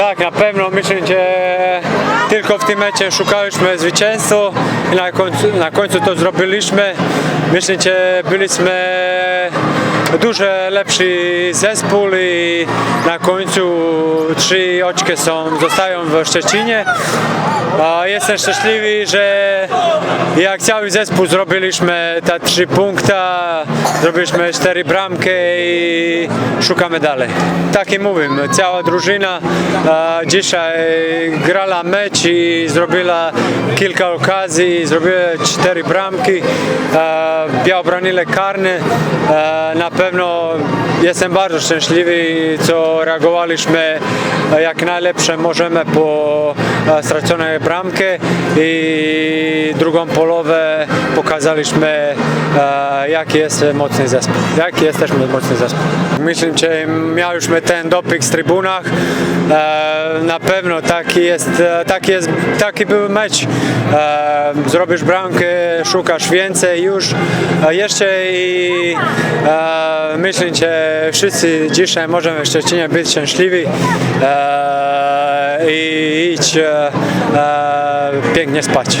Tak, na pewno myślę, że tylko w tym mecie szukaliśmy zwycięstwa i na końcu, na końcu to zrobiliśmy. Myślę, że byliśmy dużo lepszy zespół i na końcu trzy oczki są, zostają w Szczecinie. A Jestem szczęśliwy, że jak cały zespół zrobiliśmy te trzy punkta, zrobiliśmy cztery bramki i szukamy dalej. Tak jak mówię, cała drużyna dzisiaj grała mecz i zrobiła kilka okazji, zrobiła cztery bramki, e, białobronile karne. E, na pewno jestem bardzo szczęśliwy, co reagowaliśmy e, jak najlepsze możemy po e, straconej bramkę i drugą połowę pokazaliśmy e, jaki jest mocny zespół, jaki jesteśmy mocny zespół. Myślę, że mieliśmy ten doping z trybunach, na pewno taki jest, taki jest, taki był mecz. Zrobisz bramkę, szukasz więcej już jeszcze i myślę, że wszyscy dzisiaj możemy w Szczecinie być szczęśliwi e, i iść e, e, pięknie spać.